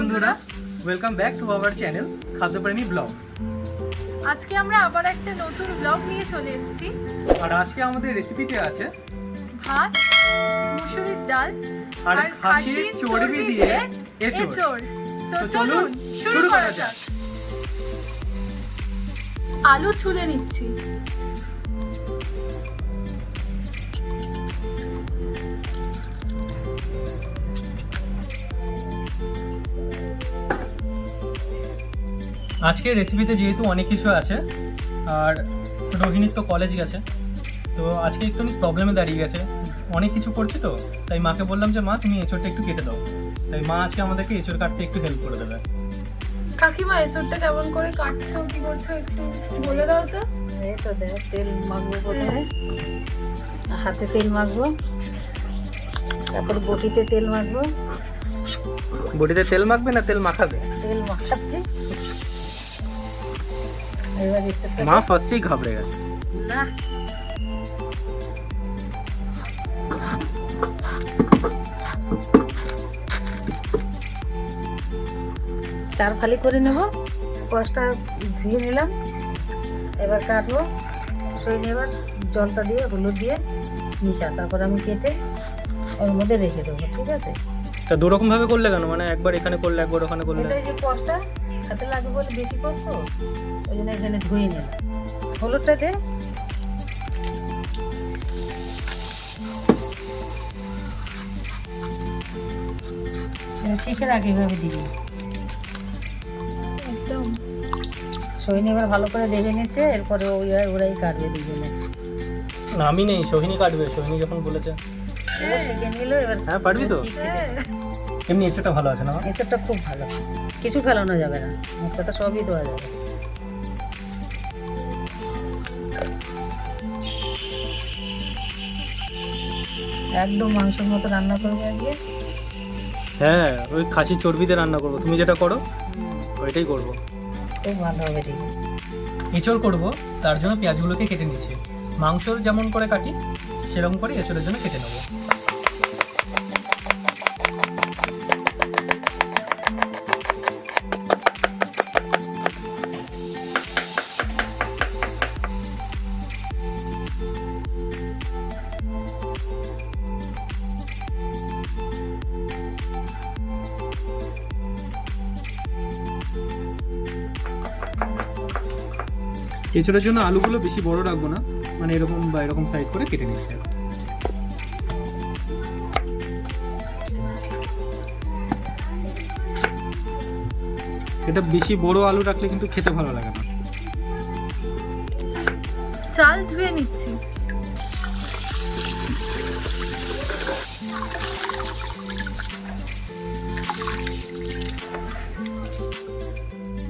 বন্ধুরা welcome back to our channel খাদ্যপ্রেমী blogs আজকে আমরা আবার একটা নতুন ব্লগ নিয়ে চলে এসেছি। আর আজকে আমাদের রেসিপিতে আছে ভাত মুসুরির ডাল আর খাসির চর্বি দিয়ে এঁচোড়। তো চলুন শুরু করা যাক। আলু ছুলে নিচ্ছি। আজকের রেসিপিতে যেহেতু অনেক কিছু আছে আর রোহিণীর তো কলেজ গেছে তো আজকে একটু প্রবলেমে দাঁড়িয়ে গেছে। অনেক কিছু করছি তো তাই মাকে বললাম যে মা তুমি এঁচোড়টা একটু কেটে দাও। তাই মা আজকে আমাদেরকে এঁচোড় কাটতে একটু হেল্প করে দেবে। কাকিমা এঁচোড়টা কেমন করে কাটছো কি করছ একটু বলে দাও তো। এই তো দেখ তেল মাখবো প্রথমে। হাতে তেল মাখবো। তারপর বটিতে তেল মাখবো। বটিতে তেল মাখবে না তেল মাখাবে? তেল মাখাচ্ছি। এবার ইচ্ছে মা ফার্স্টেই ঘাবড়ে গেছে। না চার ফালি করে নেব কষটা ধুয়ে নিলাম এবার কাটবো সই এবার জলটা দিয়ে হলুদ দিয়ে মিশা তারপর আমি কেটে ওর মধ্যে রেখে দেবো ঠিক আছে? তা দুরকম ভাবে করলে কেন? মানে একবার এখানে করলে একবার ওখানে করলে। এটা এই যে কষটা হাতে লাগবে বলে বেশি কষ্ট ওই জন্য এখানে ধুয়ে নিলাম। হলুদটা দে। শিখে রাখ এভাবে দিবি। একদম। সৈন্য এবার ভালো করে দেখে নিচ্ছে এরপরে ওই ওরাই কাটবে দুজনে। আমি নেই সোহিনী কাটবে সোহিনী যখন বলেছে। এবার শিখে নিল এবার হ্যাঁ পারবি তো? এমনি এঁচোড়টা ভালো আছে না? মা? এসবটা খুব ভালো। কিছু ফেলানো যাবে না। কথা সবই দেওয়া যাবে। একদম মাংসের মতো রান্না করবে আজকে। হ্যাঁ ওই খাসির চর্বিতে রান্না করব। তুমি যেটা করো ওইটাই করব। খুব ভালো হবে ঠিক এঁচড় করব তার জন্য পেঁয়াজগুলোকে কেটে নিচ্ছি। মাংসর যেমন করে কাটি সেরকম করে এঁচড়ের জন্য কেটে নেব। এঁচড়ের জন্য আলুগুলো বেশি বড় রাখব না। মানে এরকম বা এরকম সাইজ করে কেটে নিচ্ছি। এটা বেশি বড় আলু রাখলে কিন্তু খেতে ভালো লাগে না। চাল ধুয়ে নিচ্ছি।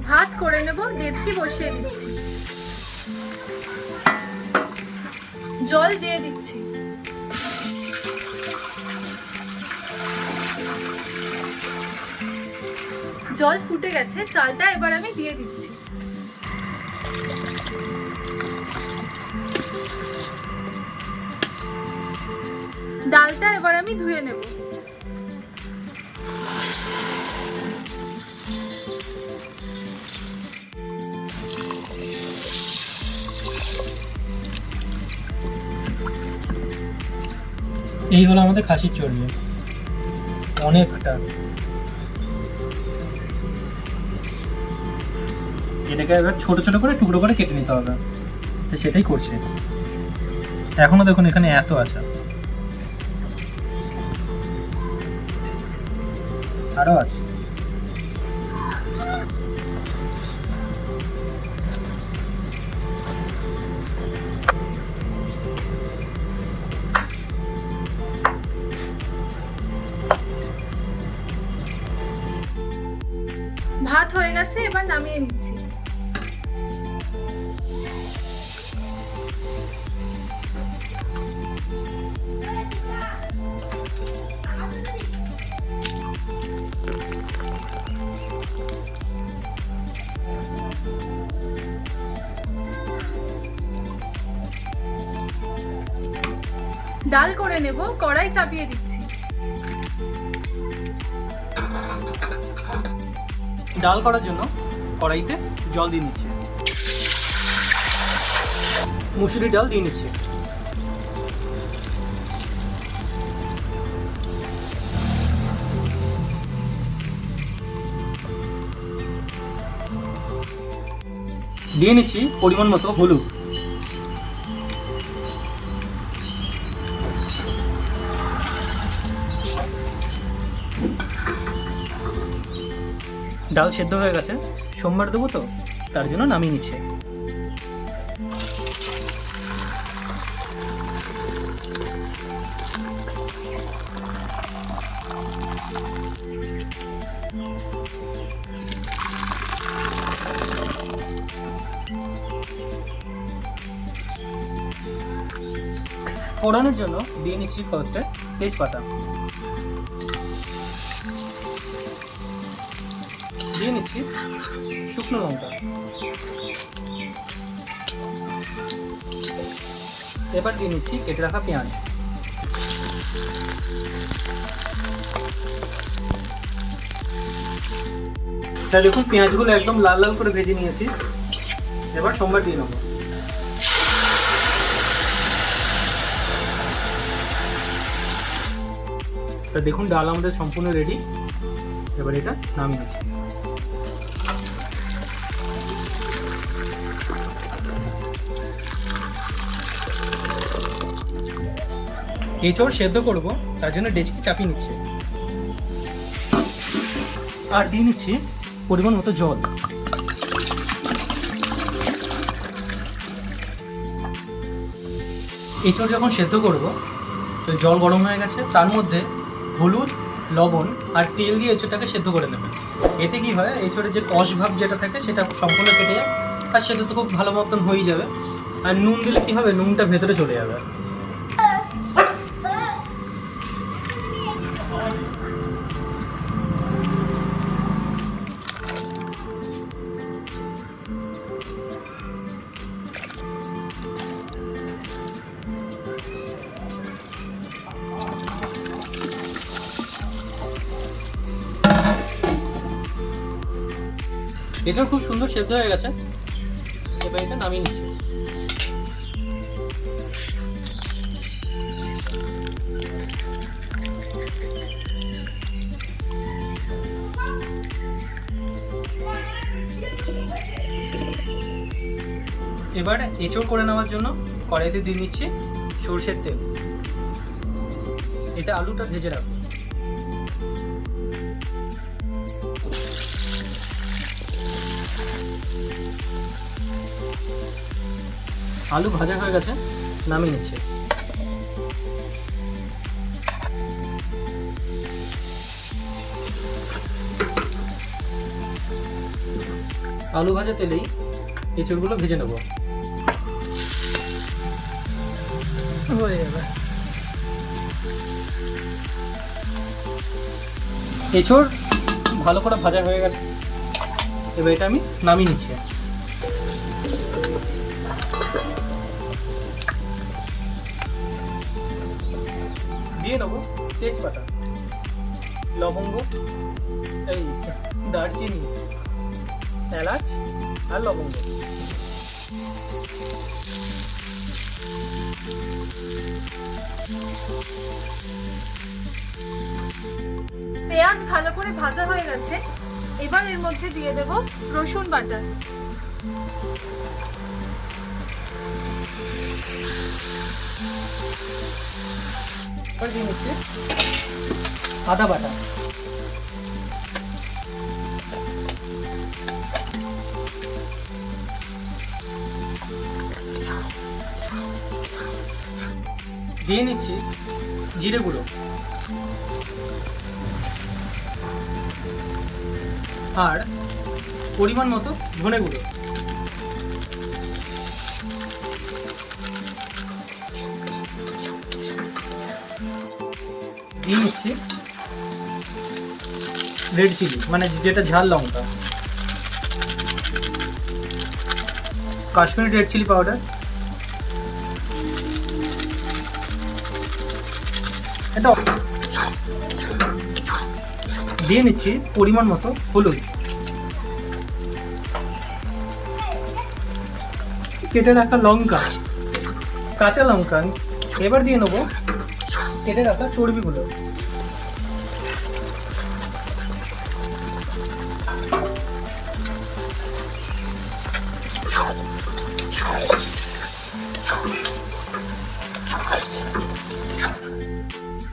ভাত করে নেব, ডেচকি বসিয়ে দিচ্ছি। জল দিয়ে দিচ্ছি। জল ফুটে গেছে, চালটা এবার আমি দিয়ে দিচ্ছি। ডালটা এবার আমি ধুয়ে নেব। এই হলো আমাদের খাসির চর্বি। অনেকটা এটাকে এবার ছোট ছোট করে টুকরো করে কেটে নিতে হবে। তো সেটাই করছে। এখনও দেখুন এখানে এত আছে। আরও আছে। গেছে এবার নামিয়ে নিচ্ছি। ডাল করে নেব কড়াই চাপিয়ে দিচ্ছি। ডাল করার জন্য কড়াইতে জল দিয়ে নিচ্ছি। মুসুরি ডাল দিয়ে নিচ্ছি। দিয়ে নিচ্ছি পরিমাণ মতো হলুদ। ডাল সেদ্ধ হয়ে গেছে, সোমবার দেবো তো, তার জন্য নামিয়ে নিচ্ছে। ফোড়নের জন্য দিয়ে নিচ্ছি ফার্স্টে তেজপাতা। দিয়ে নিচ্ছি। শুকনো লঙ্কা। এবার দিয়ে নিচ্ছি কেটে রাখা পেঁয়াজ। দেখুন, পেঁয়াজগুলো একদম লাল লাল করে ভেজে নিয়েছি। এবার সোমবার দিয়ে নেব। তা দেখুন, ডাল আমাদের সম্পূর্ণ রেডি এবার এটা নামিয়ে নিচ্ছি। এঁচড় সেদ্ধ করব, তার জন্য ডেচকি চাপিয়ে নিচ্ছে। আর দিয়ে নিচ্ছি পরিমাণ মতো জল। এঁচড় যখন সেদ্ধ করব, তো জল গরম হয়ে গেছে, তার মধ্যে হলুদ, লবণ আর তেল দিয়ে এঁচোড়টাকে সেদ্ধ করে নেবেন এতে কি হয় এঁচোড়ের যে কষ ভাব যেটা থাকে, সেটা সম্পূর্ণ কেটে যায়। আর সেদ্ধ তো খুব ভালো মতন হয়ে যাবে। আর নুন দিলে কী হবে? নুনটা ভেতরে চলে যাবে। এছাড়া খুব সুন্দর সেদ্ধ হয়ে গেছে। এবার এটা নামিয়ে নিচ্ছি। এবার এঁচড় করে নেওয়ার জন্য কড়াইতে দিয়ে নিচ্ছি সর্ষের তেল। এটা আলুটা ভেজে রাখব। আলু ভাজা হয়ে গেছে নামিয়ে নিচ্ছে। আলু ভাজা তেলেই এঁচড়গুলো ভেজে নেব। হয়ে যাবে। এঁচড় ভালো করে ভাজা হয়ে গেছে। এবার এটা আমি নামিয়ে নিচ্ছি। দিয়ে নেব তেজপাতা, লবঙ্গ, এই দারচিনি, এলাচ আর লবঙ্গ। পেঁয়াজ ভালো করে ভাজা হয়ে গেছে। এবার এর মধ্যে দিয়ে দেব রসুন বাটা। এবার দিয়ে নিচ্ছি আদা বাটা। দিয়ে নিচ্ছি জিরে গুঁড়ো। আর পরিমাণ মতো ধনে গুঁড়ো। দিয়ে নিচ্ছি। রেড চিলি মানে যেটা ঝাল লঙ্কা। কাশ্মীরি রেড চিলি পাউডার এটা দিয়ে নিচ্ছি পরিমাণ মতো হলুদ। কেটে রাখা লঙ্কা, কাঁচা লঙ্কা। এবার দিয়ে নেব কেটে রাখা চর্বিগুলো।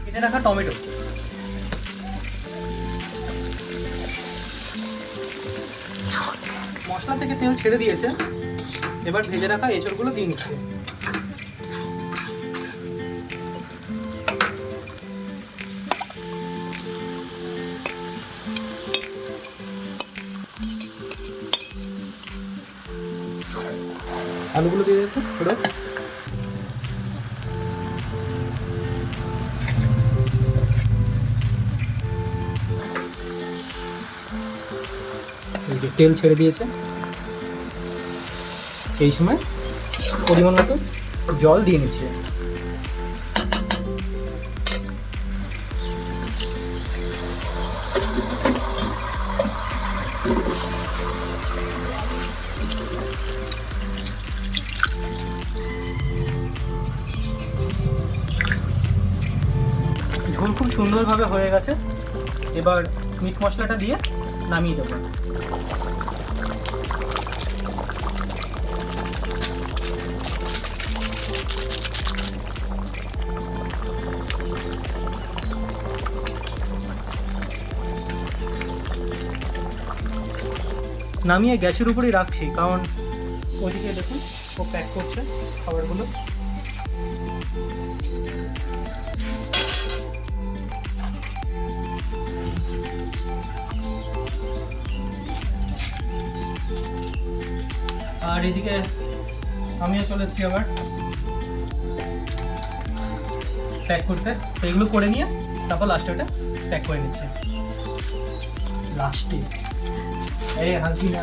কেটে রাখা টমেটো। মশলা থেকে তেল ছেড়ে দিয়েছে। এবার ভেজে রাখা এঁচড়গুলো দিয়ে নিচ্ছে। পুরো তেল ছেড়ে দিয়েছে। এই সময় পরিমাণ মতো জল দিয়ে নিচ্ছে। ঝোল খুব সুন্দরভাবে হয়ে গেছে। এবার মিট মশলাটা দিয়ে নামিয়ে দেবো। নামিয়ে গ্যাসের উপরেই রাখছি, কারণ ওদিকে দেখুন ও প্যাক করছে খাবারগুলো। আর এদিকে আমিও চলে এসেছি আবার। প্যাক করতে। তো এগুলো করে নিয়ে তারপর লাস্টে ওটা প্যাক করে নিচ্ছে। লাস্টে এই হাসি না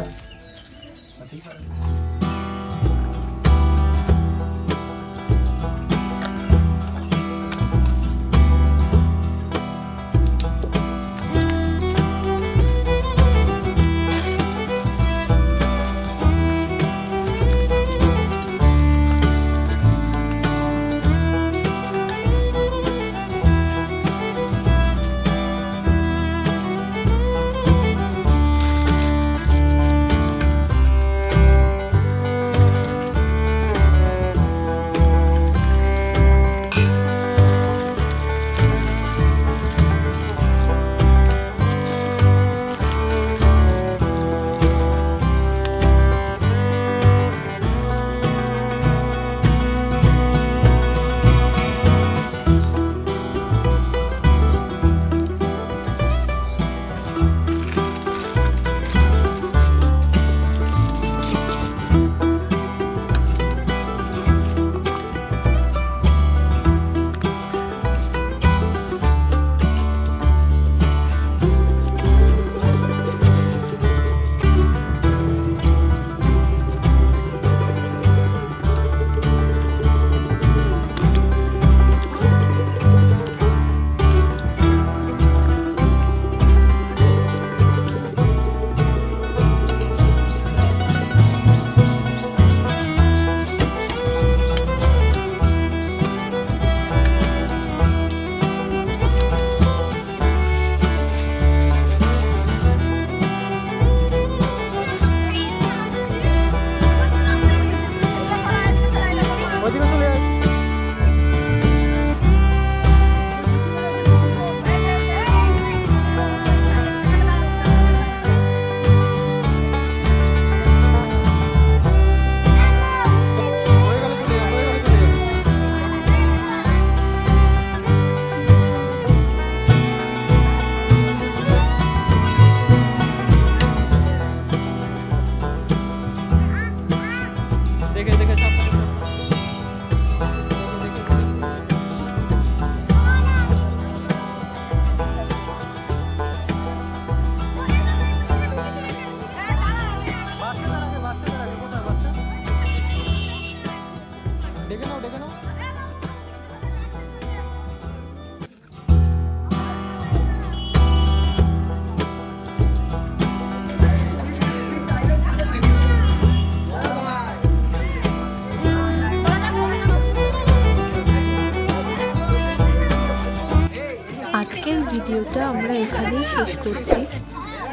এখানেই শেষ করছি।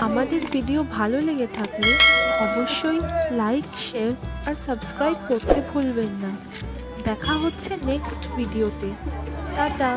আমাদের ভিডিও ভালো লেগে থাকলে অবশ্যই লাইক, শেয়ার আর সাবস্ক্রাইব করতে ভুলবেন না। দেখা হচ্ছে নেক্সট ভিডিওতে। টাটা।